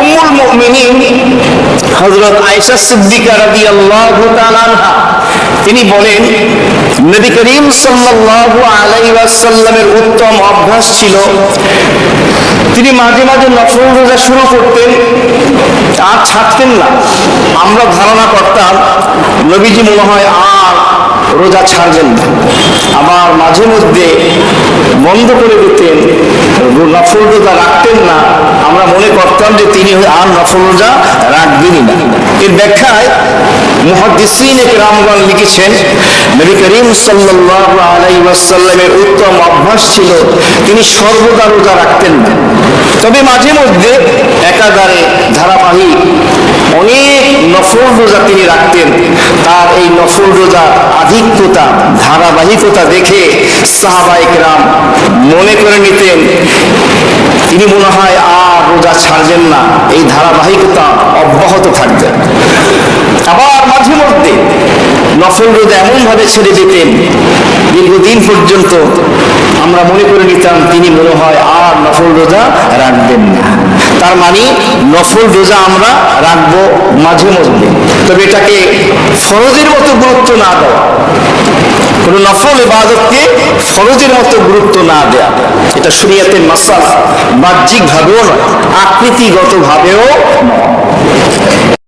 উম্মুল মুমিনিন হযরত আয়েশা সিদ্দিকা রাদিয়াল্লাহু তাআলা তিনি বলেন, নবী করিম সাল্লাল্লাহু আলাইহি ওয়াসাল্লামের উত্তম অভ্যাস ছিল, তিনি মাঝে মাঝে নফল রোজা শুরু করতেন, আর ছাড়তেন না। আমরা ধারণা করতাম, নবীজি মনে হয় আর রোজা ছাড়বেন না। আবার মাঝে মধ্যে বন্ধ করে দিতেন, নফল রোজা রাখতেন না করতাম যে তিনি আর নফল রোজা রাখবেনই না। এর ব্যাখ্যায় রামগণ লিখেছেন, নবী করিম ওয়াসাল্লামের উত্তম অভ্যাস ছিল তিনি সর্বদা রোজা রাখতেন না। তবে মাঝে মধ্যে একাধারে ধারাবাহিক অনেক নফল রোজা তিনি রাখতেন। তার এই নফল রোজা আধিক্যতা, ধারাবাহিকতা দেখে সাহাবাইক রাম মনে করে নিতেন, তিনি মনে হয় রোজা ছাড়বেন না, এই ধারাবাহিকতা অব্যাহত থাকবে। আবার মাঝে মধ্যে নফল রোজা এমনভাবে ছেড়ে দিতেন, দীর্ঘদিন পর্যন্ত আমরা মনে করে নিতাম তিনি মনে হয় আর নফল রোজা রাখবেন না। তার মানে নফল রোজা আমরা রাখব মাঝে মধ্যে। তবে এটাকে ফরজের মতো গুরুত্ব না দেওয়া কোনো নফল ইবাদতকে ফরজের মতো গুরুত্ব না দেয়া। এটা শরীয়তের মাসাজ বাহ্যিকভাবেও নয় আকৃতিগত ভাবেও নয়।